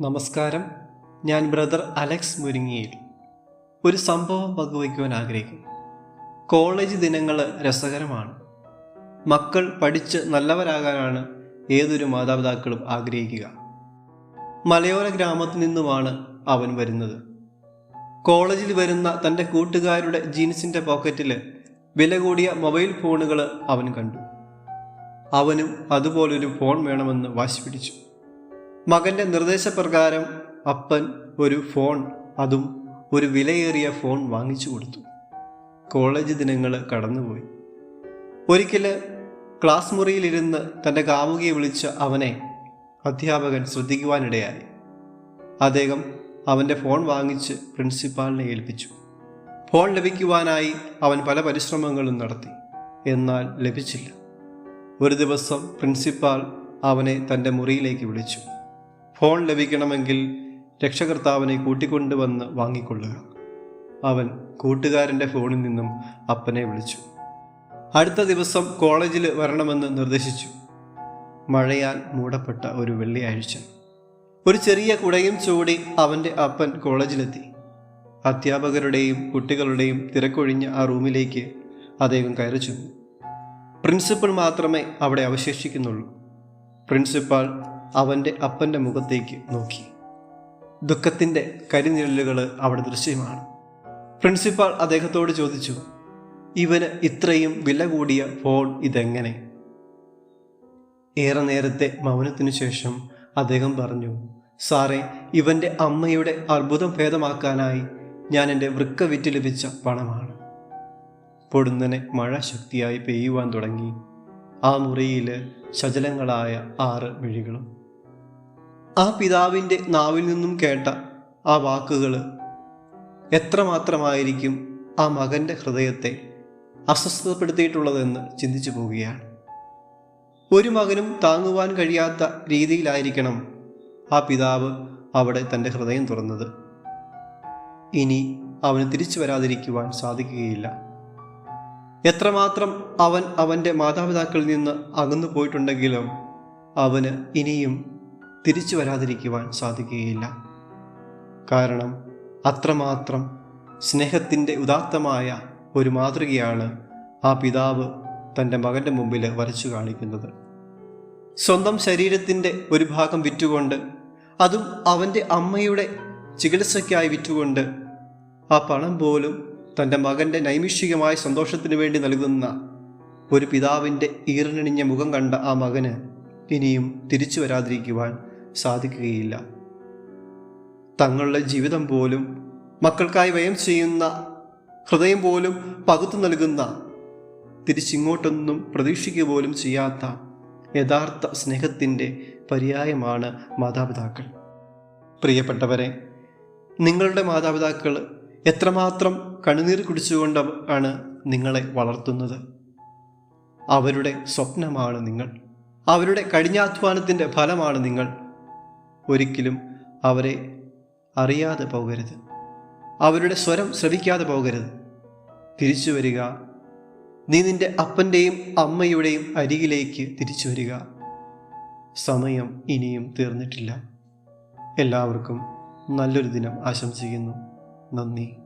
നമസ്കാരം. ഞാൻ brother Alex മുരിങ്ങിയിൽ ഒരു സംഭവം പങ്കുവയ്ക്കുവാൻ ആഗ്രഹിക്കുന്നു. കോളേജ് ദിനങ്ങൾ രസകരമാണ്. മക്കൾ പഠിച്ച് നല്ലവരാകാനാണ് ഏതൊരു മാതാപിതാക്കളും ആഗ്രഹിക്കുക. മലയോര ഗ്രാമത്തിൽ നിന്നുമാണ് അവൻ വരുന്നത്. കോളേജിൽ വരുന്ന തന്റെ കൂട്ടുകാരുടെ ജീൻസിന്റെ പോക്കറ്റിൽ വില കൂടിയ മൊബൈൽ ഫോണുകൾ അവൻ കണ്ടു. അവനും അതുപോലൊരു ഫോൺ വേണമെന്ന് വാശി പിടിച്ചു. മകന്റെ നിർദ്ദേശപ്രകാരം അപ്പൻ ഒരു ഫോൺ അതും ഒരു വിലയേറിയ ഫോൺ വാങ്ങിച്ചു കൊടുത്തു. കോളേജ് ദിനങ്ങൾ കടന്നുപോയി. ഒരിക്കൽ ക്ലാസ് മുറിയിലിരുന്ന് തന്റെ കാമുകിയെ വിളിച്ച അവനെ അധ്യാപകൻ ശ്രദ്ധിക്കുവാനിടയായി. അദ്ദേഹം അവന്റെ ഫോൺ വാങ്ങിച്ച് പ്രിൻസിപ്പാളിനെ ഏൽപ്പിച്ചു. ഫോൺ ലഭിക്കുവാനായി അവൻ പല പരിശ്രമങ്ങളും നടത്തി. എന്നാൽ ലഭിച്ചില്ല. ഒരു ദിവസം പ്രിൻസിപ്പാൾ അവനെ തന്റെ മുറിയിലേക്ക് വിളിച്ചു. ഫോൺ ലഭിക്കണമെങ്കിൽ രക്ഷകർത്താവിനെ കൂട്ടിക്കൊണ്ടുവന്ന് വാങ്ങിക്കൊള്ളുക. അവൻ കൂട്ടുകാരന്റെ ഫോണിൽ നിന്നും അപ്പനെ വിളിച്ചു. അടുത്ത ദിവസം കോളേജിൽ വരണമെന്ന് നിർദ്ദേശിച്ചു. മഴയാൽ മൂടപ്പെട്ട ഒരു വെള്ളിയാഴ്ച. ഒരു ചെറിയ കുടയും ചൂടി അവന്റെ അപ്പൻ കോളേജിലെത്തി. അധ്യാപകരുടെയും കുട്ടികളുടെയും തിരക്കൊഴിഞ്ഞ ആ റൂമിലേക്ക് അദ്ദേഹം കയറി ചെന്നു. പ്രിൻസിപ്പൾ മാത്രമേ അവിടെ അവശേഷിക്കുന്നുള്ളൂ. പ്രിൻസിപ്പാൾ അവന്റെ അപ്പന്റെ മുഖത്തേക്ക് നോക്കി. ദുഃഖത്തിന്റെ കരിനിഴലുകൾ അവിടെ ദൃശ്യമാണ്. പ്രിൻസിപ്പാൾ അദ്ദേഹത്തോട് ചോദിച്ചു ഇവന് ഇത്രയും വില കൂടിയ ഫോൺ ഇതെങ്ങനെ? ഏറെ നേരത്തെ മൗനത്തിനു ശേഷം അദ്ദേഹം പറഞ്ഞു സാറേ ഇവന്റെ അമ്മയുടെ അർബുദം ഭേദമാക്കാനായി ഞാൻ എന്റെ വൃക്ക വിറ്റ് ലഭിച്ച പണമാണ്. പൊടുന്നനെ മഴ ശക്തിയായി പെയ്യുവാൻ തുടങ്ങി. ആ മുറിയിൽ ശചലങ്ങളായ ആറ് മിഴികളും ആ പിതാവിന്റെ നാവിൽ നിന്നും കേട്ട ആ വാക്കുകൾ എത്രമാത്രമായിരിക്കും ആ മകന്റെ ഹൃദയത്തെ അസ്വസ്ഥപ്പെടുത്തിയിട്ടുള്ളതെന്ന് ചിന്തിച്ചു പോവുകയാണ്. ഒരു മകനും താങ്ങുവാൻ കഴിയാത്ത രീതിയിലായിരിക്കണം ആ പിതാവ് അവിടെ തന്റെ ഹൃദയം തുറന്നത്. ഇനി അവന് തിരിച്ചു വരാതിരിക്കുവാൻ സാധിക്കുകയില്ല. എത്രമാത്രം അവൻ അവന്റെ മാതാപിതാക്കളിൽ നിന്ന് അകന്നു പോയിട്ടുണ്ടെങ്കിലും അവന് ഇനിയും തിരിച്ചു വരാതിരിക്കുവാൻ സാധിക്കുകയില്ല. കാരണം അത്രമാത്രം സ്നേഹത്തിന്റെ ഉദാത്തമായ ഒരു മാതൃകയാണ് ആ പിതാവ് തന്റെ മകന്റെ മുമ്പിൽ വരച്ചു കാണിക്കുന്നത്. സ്വന്തം ശരീരത്തിന്റെ ഒരു ഭാഗം വിറ്റുകൊണ്ട് അതും അവന്റെ അമ്മയുടെ ചികിത്സയ്ക്കായി വിറ്റുകൊണ്ട് ആ പണം പോലും തന്റെ മകന്റെ നൈമിഷികമായ സന്തോഷത്തിന് വേണ്ടി നൽകുന്ന ഒരു പിതാവിന്റെ ഈറിനണിഞ്ഞ മുഖം കണ്ട ആ മകന് ഇനിയും തിരിച്ചു വരാതിരിക്കുവാൻ സാധിക്കുകയില്ല. തങ്ങളുടെ ജീവിതം പോലും മക്കൾക്കായി വ്യയം ചെയ്യുന്ന ഹൃദയം പോലും പകുത്തു നൽകുന്ന തിരിച്ചിങ്ങോട്ടൊന്നും പ്രതീക്ഷിക്കുക പോലും ചെയ്യാത്ത യഥാർത്ഥ സ്നേഹത്തിന്റെ പര്യായമാണ് മാതാപിതാക്കൾ. പ്രിയപ്പെട്ടവരെ നിങ്ങളുടെ മാതാപിതാക്കൾ എത്രമാത്രം കണ്ണുനീർ കുടിച്ചുകൊണ്ട് ആണ് നിങ്ങളെ വളർത്തുന്നത്? അവരുടെ സ്വപ്നമാണ് നിങ്ങൾ. അവരുടെ കഠിനാധ്വാനത്തിന്റെ ഫലമാണ് നിങ്ങൾ. ഒരിക്കലും അവരെ അറിയാതെ പോകരുത്. അവരുടെ സ്വരം ശ്രവിക്കാതെ പോകരുത്. തിരിച്ചു വരിക. നീ നിന്റെ അപ്പന്റെയും അമ്മയുടെയും അരികിലേക്ക് തിരിച്ചു വരിക. സമയം ഇനിയും തീർന്നിട്ടില്ല. എല്ലാവർക്കും നല്ലൊരു ദിനം ആശംസിക്കുന്നു. നന്ദി.